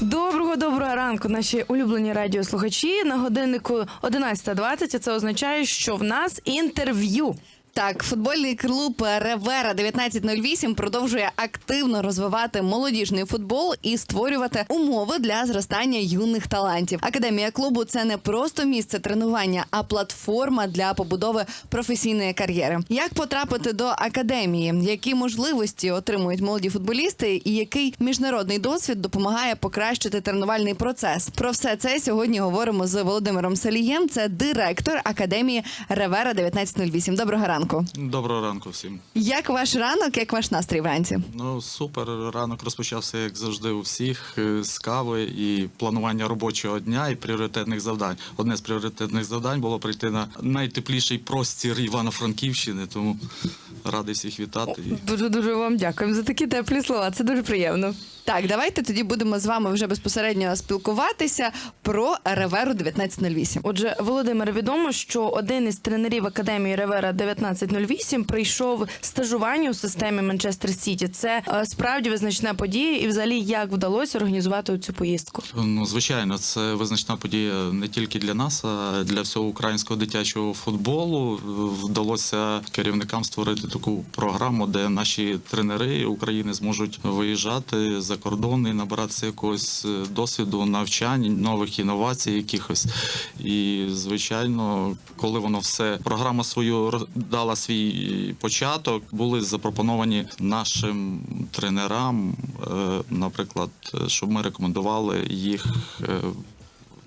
Доброго доброго ранку, наші улюблені радіослухачі. На годиннику 11.20, а це означає, що в нас інтерв'ю. Так, футбольний клуб Ревера 1908 продовжує активно розвивати молодіжний футбол і створювати умови для зростання юних талантів. Академія клубу це не просто місце тренування, а платформа для побудови професійної кар'єри. Як потрапити до академії? Які можливості отримують молоді футболісти, і який міжнародний досвід допомагає покращити тренувальний процес? Про все це сьогодні говоримо з Володимиром Салієм. Це директор академії Ревера 1908. Доброго ранку. Доброго ранку всім. Як ваш ранок, як ваш настрій вранці? Ну супер. Ранок розпочався як завжди у всіх е, з кави і планування робочого дня і пріоритетних завдань. Одне з пріоритетних завдань було прийти на найтепліший простір Івано-Франківщини, тому радий всіх вітати. І Дуже дуже вам дякуємо за такі теплі слова. Це дуже приємно. Так, давайте тоді будемо з вами вже безпосередньо спілкуватися про Реверу 1908. Отже, Володимир, відомо, що один із тренерів академії Ревера 1908 прийшов стажування у системі Манчестер Сіті. Це е, справді визначна подія, і взагалі як вдалося організувати цю поїздку. Ну, звичайно, це визначна подія не тільки для нас, а для всього українського дитячого футболу. Вдалося керівникам створити таку програму, де наші тренери України зможуть виїжджати за кордон і набиратися якогось е, досвіду, навчань, нових інновацій, якихось. І звичайно, коли воно все програма свою роз- дала свій початок, були запропоновані нашим тренерам, е, наприклад, щоб ми рекомендували їх е,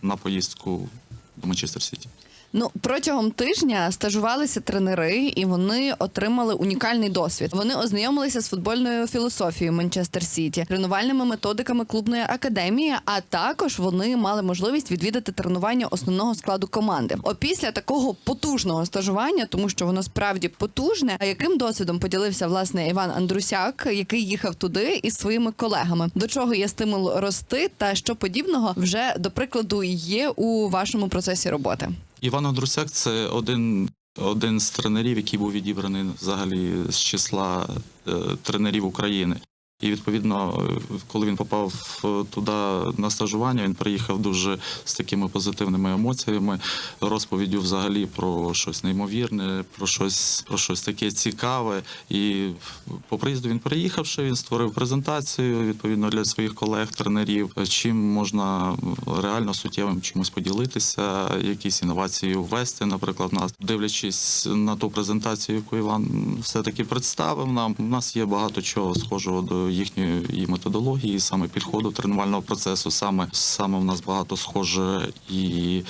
на поїздку до Манчестер Сіті. Ну протягом тижня стажувалися тренери, і вони отримали унікальний досвід. Вони ознайомилися з футбольною філософією Манчестер Сіті, тренувальними методиками клубної академії. А також вони мали можливість відвідати тренування основного складу команди. Опісля такого потужного стажування, тому що воно справді потужне. А яким досвідом поділився власне Іван Андрусяк, який їхав туди із своїми колегами? До чого є стимул рости, та що подібного вже до прикладу є у вашому процесі роботи? Іван Андрусяк це один. Один з тренерів, який був відібраний взагалі з числа е, тренерів України. І відповідно, коли він попав е, туди на стажування, він приїхав дуже з такими позитивними емоціями, розповіддю взагалі про щось неймовірне, про щось, про щось таке цікаве. І по приїзду він приїхавши, він створив презентацію відповідно для своїх колег, тренерів, чим можна реально суттєвим чимось поділитися, якісь інновації ввести, наприклад, нас дивлячись на ту презентацію, яку Іван все-таки представив нам. У нас є багато чого схожого до їхньої методології, саме підходу тренувального процесу. Саме саме в нас багато схоже і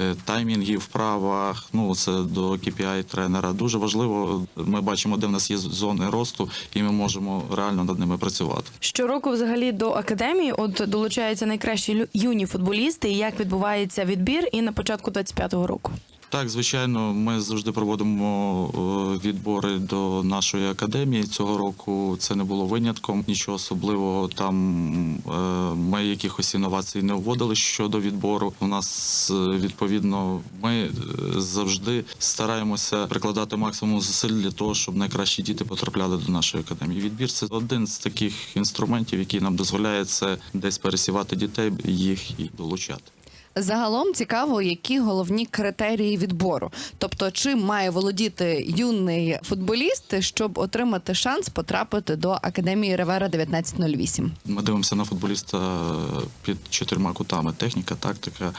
е, таймінгів в правах. Ну це до KPI тренера. Дуже важливо. Ми бачимо, де в нас є зони росту, і ми можемо реально над ними працювати. Щороку, взагалі, до академії от долучаються найкращі юні футболісти. І як відбувається відбір і на початку 25-го року. Так, звичайно, ми завжди проводимо е, відбори до нашої академії. Цього року це не було винятком. Нічого особливого там е, ми якихось інновацій не вводили щодо відбору. У нас е, відповідно ми завжди стараємося прикладати максимум зусиль для того, щоб найкращі діти потрапляли до нашої академії. Відбір це один з таких інструментів, який нам дозволяє це десь пересівати дітей, їх і долучати. Загалом цікаво, які головні критерії відбору. Тобто, чим має володіти юний футболіст, щоб отримати шанс потрапити до академії Ревера 1908? Ми дивимося на футболіста під чотирма кутами: техніка, тактика,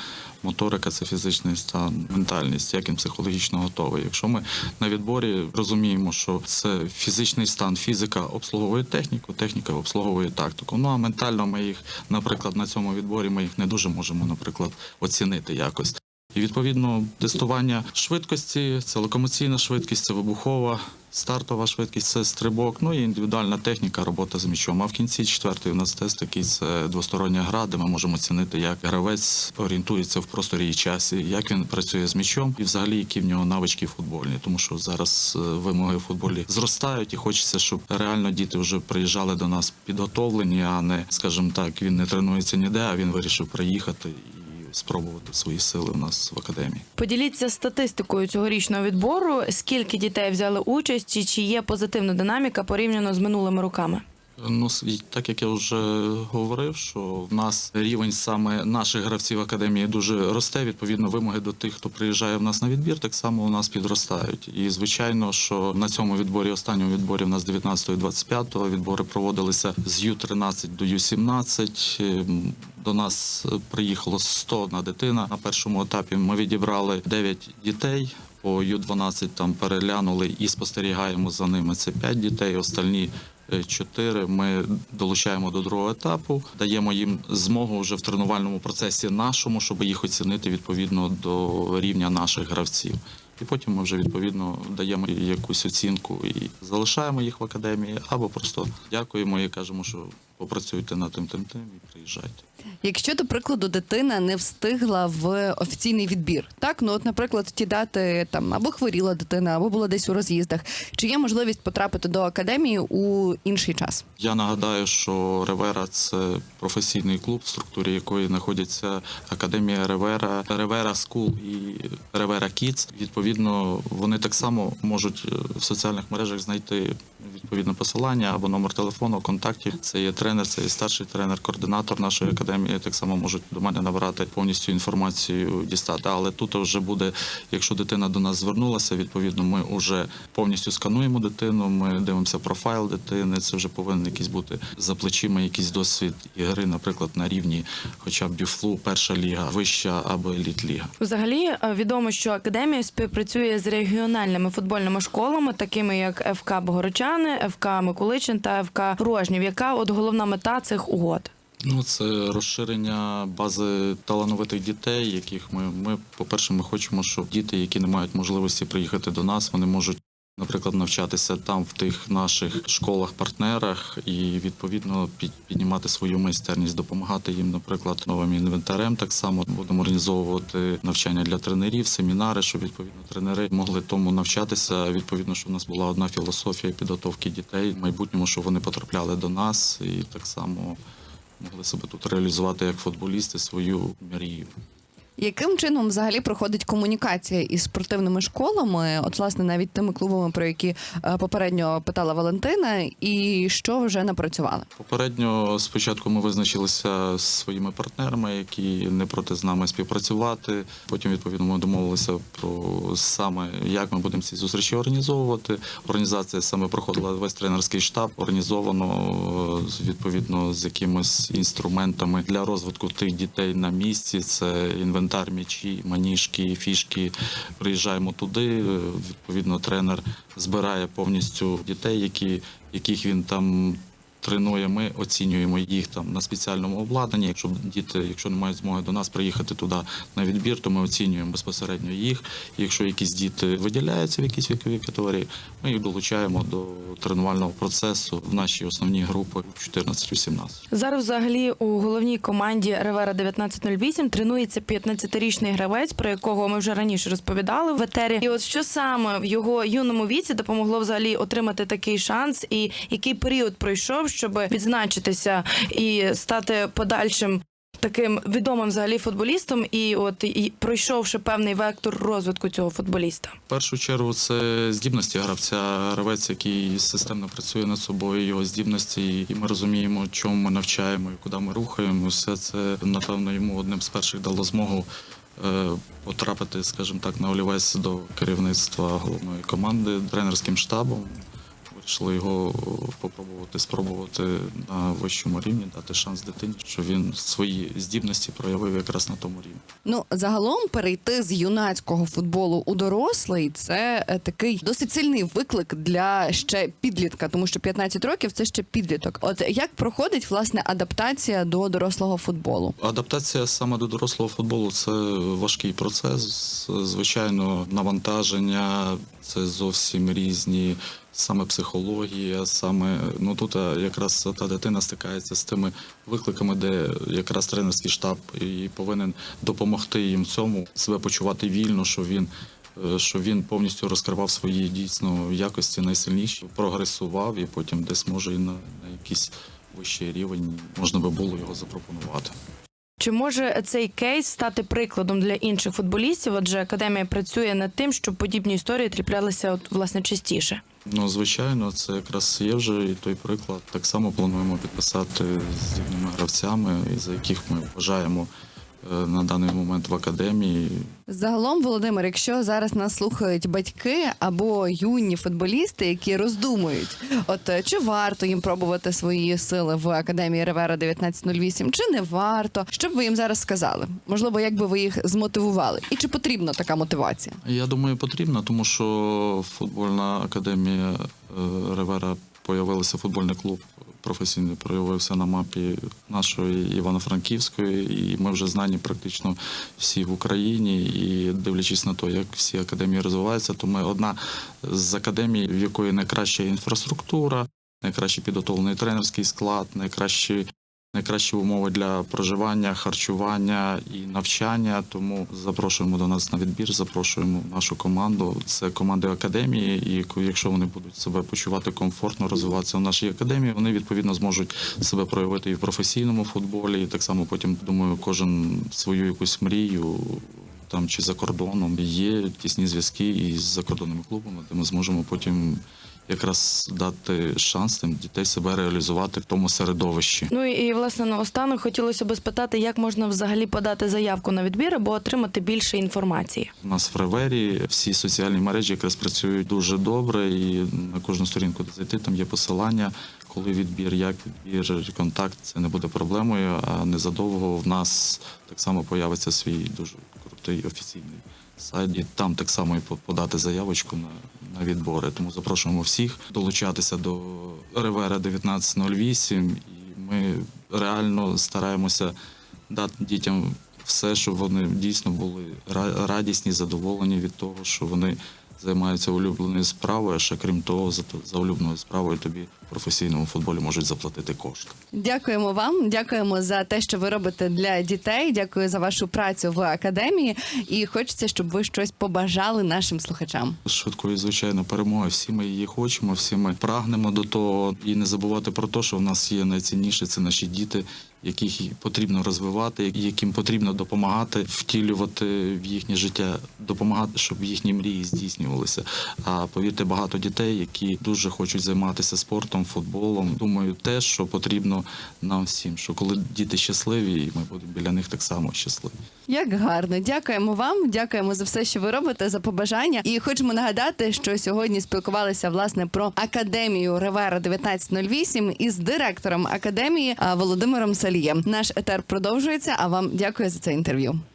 моторика це фізичний стан, ментальність, як він психологічно готовий. Якщо ми на відборі розуміємо, що це фізичний стан, фізика обслуговує техніку, техніка обслуговує тактику. Ну а ментально ми їх, наприклад, на цьому відборі ми їх не дуже можемо, наприклад, оцінити якось. І відповідно тестування швидкості, це локомоційна швидкість, це вибухова, стартова швидкість, це стрибок, ну і індивідуальна техніка, робота з м'ячом. А в кінці четвертий у нас тест такий це двостороння гра, де ми можемо оцінити, як гравець орієнтується в просторі і часі, як він працює з м'ячом, і взагалі які в нього навички футбольні. Тому що зараз е, вимоги в футболі зростають, і хочеться, щоб реально діти вже приїжджали до нас підготовлені, а не, скажімо так, він не тренується ніде, а він вирішив приїхати спробувати свої сили у нас в академії. Поділіться статистикою цьогорічного відбору. Скільки дітей взяли участь, і чи є позитивна динаміка порівняно з минулими роками? Ну, так як я вже говорив, що в нас рівень саме наших гравців академії дуже росте. Відповідно, вимоги до тих, хто приїжджає в нас на відбір, так само у нас підростають. І звичайно, що на цьому відборі, останньому відборі, в нас 19 і 25 відбори проводилися з Ю-13 до Ю-17. Ем, До нас приїхало 101 дитина. На першому етапі ми відібрали 9 дітей. По Ю-12 там переглянули і спостерігаємо за ними. Це 5 дітей, остальні чотири. Ми долучаємо до другого етапу, даємо їм змогу вже в тренувальному процесі нашому, щоб їх оцінити відповідно до рівня наших гравців. І потім ми вже відповідно даємо якусь оцінку і залишаємо їх в академії, або просто дякуємо і кажемо, що попрацюйте над тим, тим, тим і приїжджайте. Якщо, до прикладу, дитина не встигла в офіційний відбір, так ну от, наприклад, ті дати там або хворіла дитина, або була десь у роз'їздах, чи є можливість потрапити до академії у інший час? Я нагадаю, що Ревера це професійний клуб, в структурі якої знаходиться Академія Ревера, Ревера Скул і Ревера Кіц. Відповідно, вони так само можуть е, в соціальних мережах знайти відповідне посилання або номер телефону, контактів. Це є тренер, це є старший тренер, координатор нашої академії. Так само можуть до мене набрати повністю інформацію дістати. Але тут вже буде, якщо дитина до нас звернулася, відповідно, ми вже повністю скануємо дитину. Ми дивимося профайл дитини. Це вже повинен якийсь бути за плечима, якийсь досвід ігри, наприклад, на рівні, хоча б дюфлу, перша ліга, вища або еліт ліга. Взагалі е, відомо, що академія співпрацює з регіональними футбольними школами, такими як ФК Богородчани, ФК Миколичин та ФК Рожнів. Яка от головна мета цих угод? Ну, це розширення бази талановитих дітей, яких ми, ми, по-перше, ми хочемо, щоб діти, які не мають можливості приїхати до нас, вони можуть, наприклад, навчатися там в тих наших школах-партнерах і відповідно піднімати свою майстерність, допомагати їм, наприклад, новим інвентарем. Так само будемо організовувати навчання для тренерів, семінари, щоб відповідно тренери могли тому навчатися. Відповідно, щоб у нас була одна філософія підготовки дітей в майбутньому, щоб вони потрапляли до нас і так само могли себе тут реалізувати як футболісти свою мрію. Яким чином взагалі проходить комунікація із спортивними школами? От, власне, навіть тими клубами, про які е, попередньо питала Валентина, і що вже напрацювали? Попередньо спочатку ми визначилися з своїми партнерами, які не проти з нами співпрацювати. Потім відповідно ми домовилися про саме як ми будемо ці зустрічі організовувати. Організація саме проходила весь тренерський штаб, організовано е, відповідно з якимись інструментами для розвитку тих дітей на місці. Це інвентар, м'ячі, маніжки, фішки. Приїжджаємо туди. е, Відповідно, тренер збирає повністю дітей, які, яких він там тренує. Ми оцінюємо їх там на спеціальному обладнанні. Якщо діти, якщо не мають змоги до нас приїхати туди на відбір, то ми оцінюємо безпосередньо їх. Якщо якісь діти виділяються в якісь вікові категорії, ми їх долучаємо до тренувального процесу в наші основні групи 14-18. Зараз взагалі у головній команді Ревера 1908 тренується 15-річний гравець, про якого ми вже раніше розповідали в етері. І от що саме в його юному віці допомогло взагалі отримати такий шанс, і який період пройшов, щоб відзначитися і стати подальшим. Таким відомим взагалі футболістом, і от і пройшовши певний вектор розвитку цього футболіста. В першу чергу це здібності гравця, гравець, який системно працює над собою, його здібності, і ми розуміємо, чому ми навчаємо і куди ми рухаємо. Все це напевно йому одним з перших дало змогу е, потрапити, скажімо так, на олівець до керівництва головної команди тренерським штабом. Вирішили його попробувати спробувати на вищому рівні, дати шанс дитині, щоб він свої здібності проявив якраз на тому рівні. Ну загалом перейти з юнацького футболу у дорослий це е, такий досить сильний виклик для ще підлітка, тому що 15 років це ще підліток. От як проходить власне адаптація до дорослого футболу? Адаптація саме до дорослого футболу це важкий процес. Звичайно, навантаження це зовсім різні. Саме психологія, саме ну тут якраз та дитина стикається з тими викликами, де якраз тренерський штаб і повинен допомогти їм цьому себе почувати вільно, що він. е, Що він повністю розкривав свої дійсно якості найсильніші, прогресував і потім десь може і на, на якийсь вищий рівень можна би було його запропонувати. Чи може цей кейс стати прикладом для інших футболістів? Адже академія працює над тим, щоб подібні історії тріплялися от власне частіше. Ну, звичайно, це якраз є вже і той приклад. Так само плануємо підписати з рівними гравцями, за яких ми вважаємо на даний момент в академії. Загалом, Володимир, якщо зараз нас слухають батьки або юні футболісти, які роздумують, от е, чи варто їм пробувати свої сили в академії Ревера 1908, чи не варто, що б ви їм зараз сказали? Можливо, як би ви їх змотивували, і чи потрібна така мотивація? Я думаю, потрібно, тому що футбольна академія е, Ревера появилася футбольний клуб професійний проявився на мапі нашої Івано-Франківської, і ми вже знані практично всі в Україні. І дивлячись на те, як всі академії розвиваються, то ми одна з академій, в якої найкраща інфраструктура, найкраще підготовлений тренерський склад, найкращі найкращі умови для проживання, харчування і навчання. Тому запрошуємо до нас на відбір, запрошуємо нашу команду. Це команди академії, і якщо вони будуть себе почувати комфортно, розвиватися в нашій академії, вони відповідно зможуть себе проявити і в професійному футболі. І так само потім думаю, кожен свою якусь мрію. Там чи за кордоном є тісні зв'язки із закордонними клубами, де ми зможемо потім якраз дати шанс тим дітей себе реалізувати в тому середовищі. Ну і, власне наостанок хотілося б спитати, як можна взагалі подати заявку на відбір або отримати більше інформації. У нас в Ревері всі соціальні мережі якраз працюють дуже добре, і на кожну сторінку зайти там є посилання, коли відбір, як відбір, контакт. Це не буде проблемою. А незадовго в нас так само появиться свій дуже крутий офіційний сайт, і там так само і по- подати заявочку на, на відбори. Тому запрошуємо всіх долучатися до Ревера 1908, і ми реально стараємося дати дітям все, щоб вони дійсно були радісні, задоволені від того, що вони займаються улюбленою справою. А ще крім того, за, за улюбленою справою тобі в професійному футболі можуть заплатити кошти. Дякуємо вам, дякуємо за те, що ви робите для дітей. Дякую за вашу працю в академії. І хочеться, щоб ви щось побажали нашим слухачам. Швидкої, звичайно, перемоги. Всі ми її хочемо, всі ми прагнемо до того і не забувати про те, що в нас є найцінніше це наші діти, яких потрібно розвивати, яким потрібно допомагати втілювати в їхнє життя, допомагати, щоб їхні мрії здійснювалися. А повірте, багато дітей, які дуже хочуть займатися спортом, футболом. Думаю, те, що потрібно нам всім, що коли діти щасливі, ми будемо біля них так само щасливі. Як гарно, дякуємо вам, дякуємо за все, що ви робите, за побажання. І хочемо нагадати, що сьогодні спілкувалися власне про академію Ревера 1908 із директором академії Володимиром Наш етер продовжується. А вам дякую за це інтерв'ю.